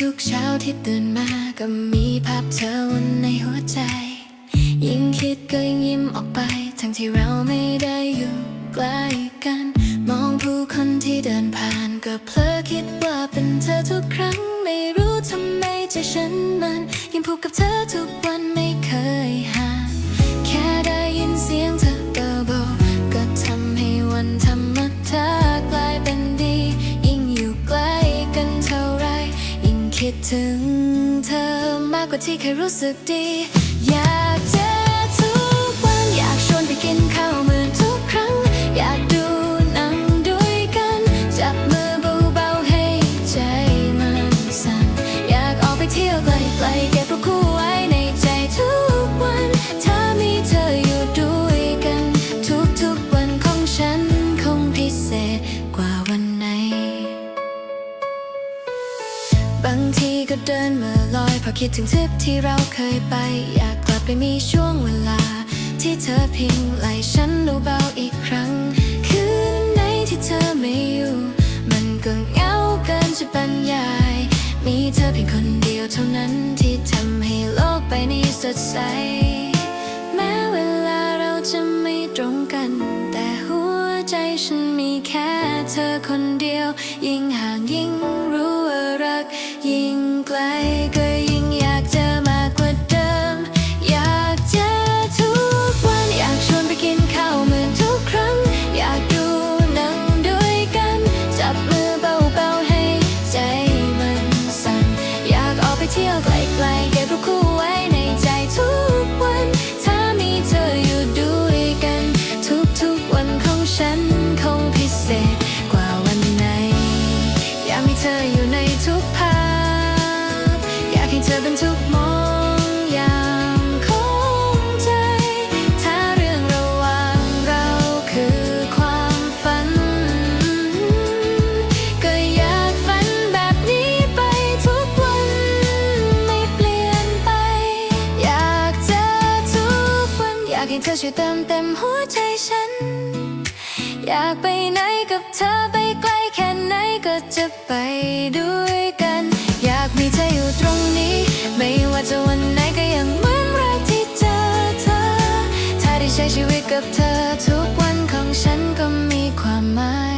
ทุกเช้าที่ตื่นมาก็มีภาพเธอวนในหัวใจ ยิ่งคิดก็ยิ่งยิ้มออกไป ทั้งที่เราไม่ได้อยู่ใกล้กัน มองผู้คนที่เดินผ่านก็เพลอคิดว่าเป็นเธอทุกครั้ง ไม่รู้ทำไมใจฉันมันยิ่งผูกกับเธอทุกวัน คิดถึงเธอมากกว่าที่เคยรู้สึกดี เดินเมื่อลอยพอคิดถึงทริปที่เราเคยไป อยากกลับไปมีช่วงเวลา ที่เธอพิงไหลฉันเบาอีกครั้ง คืนไหนที่เธอไม่อยู่ มันก็เหงาเกินจะบรรยาย มีเธอเพียงคนเดียวเท่านั้นที่ทำให้โลกใบนี้สดใส แม้เวลาเราจะไม่ตรงกัน แต่หัวใจฉันมีแค่เธอคนเดียว ยิ่งห่างยิ่งรู้ อยากออกไปเที่ยวไกลๆเก็บรูปคู่ไว้ในใจทุกวัน ถ้ามีเธออยู่ด้วยกัน ทุกๆวันของฉันคงพิเศษกว่าวันไหน อยากมีเธออยู่ในทุกภาพ อยากให้เธอเป็นทุกากให้เธอช่วยเติมเต็มหัวใจฉัน อยากไปไหนกับเธอไปไกลแค่ไหนก็จะไปด้วยกัน อยากมีเธออยู่ตรงนี้ ไม่ว่าจะวันไหนก็ยังเหมือนแรกที่เจอเธอ ถ้าได้ใช้ชีวิตกับเธอทุกวันของฉันก็มีความหมาย